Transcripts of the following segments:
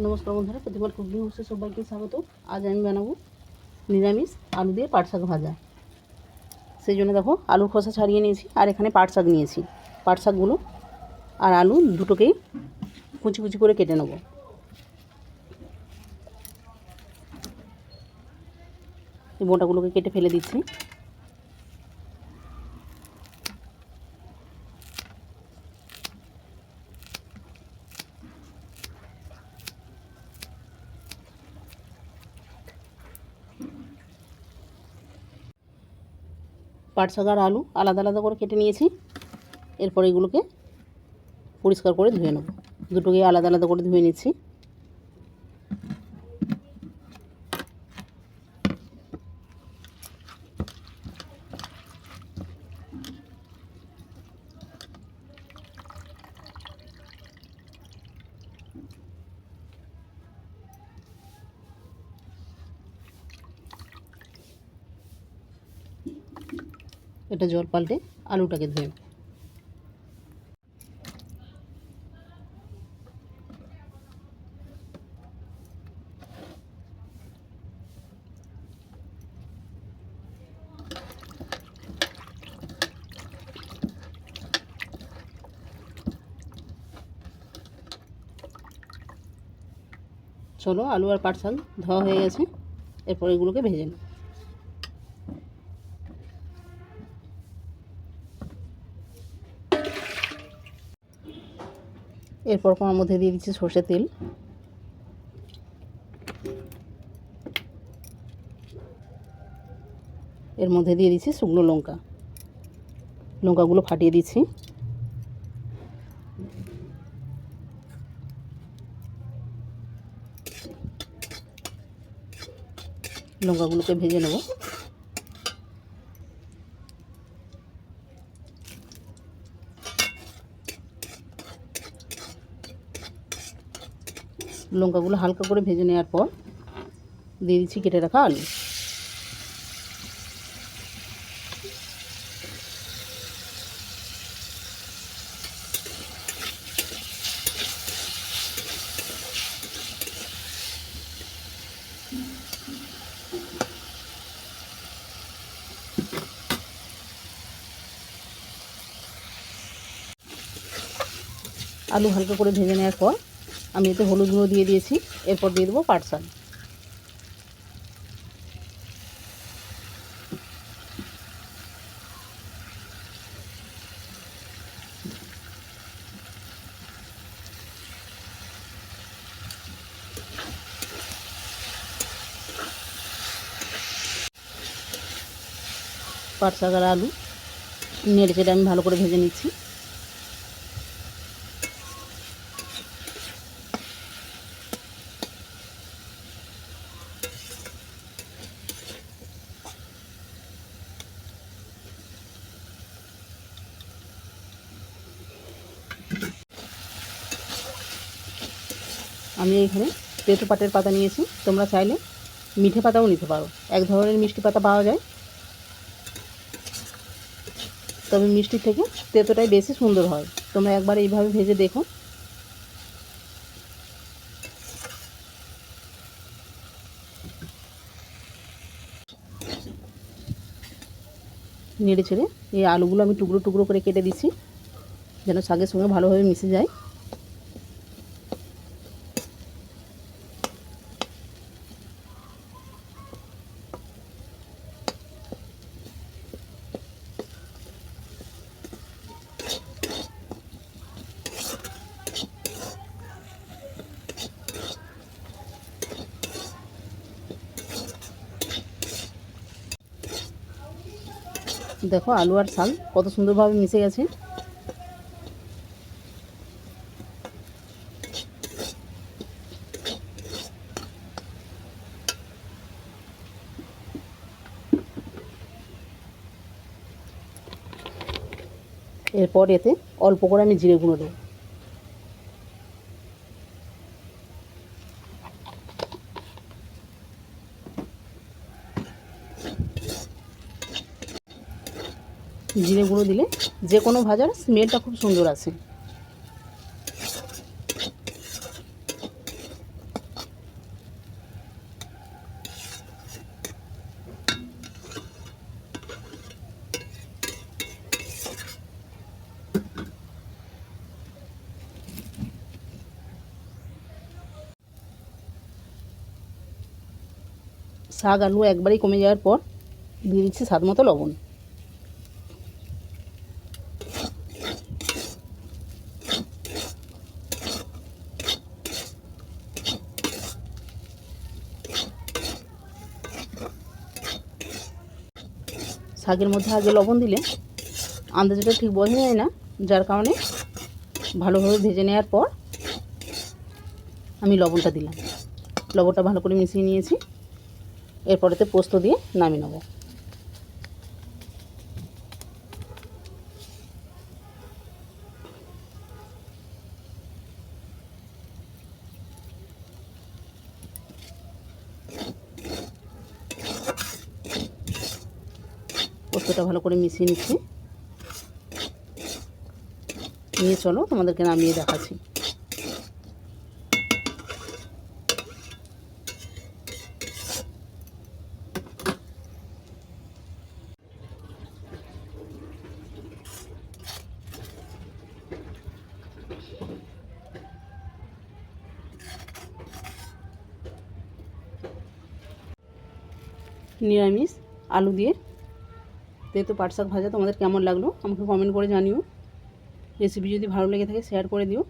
নমস্কার বন্ধুরা, প্রতিবার কুকিং হাউসে সবাইকে স্বাগত। আজ আমি বানাবো নিরামিষ আলু দিয়ে পাট শাক ভাজা। সেই জন্য দেখো, আলুর খোসা ছাড়িয়ে নিয়েছি আর এখানে পাট শাক নিয়েছি। পাট শাকগুলো আর আলু দুটোকেই কুচি কুচি করে কেটে নেব। এই বোটাগুলোকে কেটে ফেলে দিচ্ছি। পাট শাক আলু আলাদা আলাদা করে কেটে নিয়েছি। এরপর এগুলোকে পরিষ্কার করে ধুয়ে নেব। দুটোকে আলাদা আলাদা করে ধুয়ে নিচ্ছি। এটা জল পাল্টে আলুটাকে ধুয়ে। চলো আলু আর পাট শাক ধোয়া হয়ে গেছে, এরপর এগুলোকে ভেজে নেব এরপর কোনার মধ্যে দিয়ে দিচ্ছি সর্ষের তেল। এর মধ্যে দিয়ে দিচ্ছি শুকনো লঙ্কা। লঙ্কাগুলো ফাটিয়ে দিচ্ছি। লঙ্কাগুলোকে ভেজে নেব। লঙ্কাগুলো হালকা করে ভেজে নেওয়ার পর দিয়ে দিচ্ছি কেটে রাখা আলু। আলু হালকা করে ভেজে নেওয়ার পর আমি এতে হলুদ গুঁড়ো দিয়ে দিয়েছি, এরপর দিয়ে দেবো পাট শাক পাট শাক আর আলু, নেড়ে চেড়ে আমি ভালো করে ভেজে নিচ্ছি। আমি এখানে তেঁতো পাটের পাতা নিয়েছি। তোমরা চাইলে মিঠে পাতাও নিতে পারো। এক ধরনের মিষ্টি পাতা পাওয়া যায়। তবে মিষ্টি থেকে তেঁতোটাই বেশি সুন্দর হয়। তোমরা একবার এইভাবে ভেজে দেখো। নেড়ে ছেড়ে এই আলুগুলো আমি টুকরো টুকরো করে কেটে দিচ্ছি, যেন শাকের সঙ্গে ভালোভাবে মিশে যায়। দেখো আলু আর শাল, কত সুন্দরভাবে মিশে গেছে। এরপর এতে অল্প করে আমি জিরে গুঁড়ো দেবো। জিরে গুঁড়ো দিলে যে কোনো ভাজার স্মেলটা খুব সুন্দর আছে শাক আলু একবারেই কমে যাওয়ার পর দিয়ে দিচ্ছি স্বাদ মতো লবণ। শাকের মধ্যে আগে লবণ দিলে আন্দাজটা ঠিক বোঝা যায় না, যার কারণে ভালোভাবে ভেজে নেওয়ার পর আমি লবণটা দিলাম। লবণটা ভালো করে মিশিয়ে নিয়েছি। এরপরেতে পোস্ত দিয়ে নামিয়ে নেব। পোস্তটা ভালো করে মিশিয়ে নিচ্ছি। নিয়ে চলো তোমাদেরকে নামিয়ে দেখাচ্ছি। নিরামিষ আলু দিয়ে তেতো পাট শাক ভাজা, তোমাদের কেমন লাগল আমাকে কমেন্ট করে জানিও। রেসিপি যদি ভালো লেগে থাকে শেয়ার করে দিও।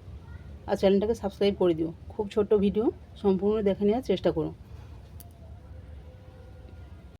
আর চ্যানেলটাকে সাবস্ক্রাইব করে দিও। খুব ছোট্ট ভিডিও সম্পূর্ণ দেখে নেওয়ার চেষ্টা করো।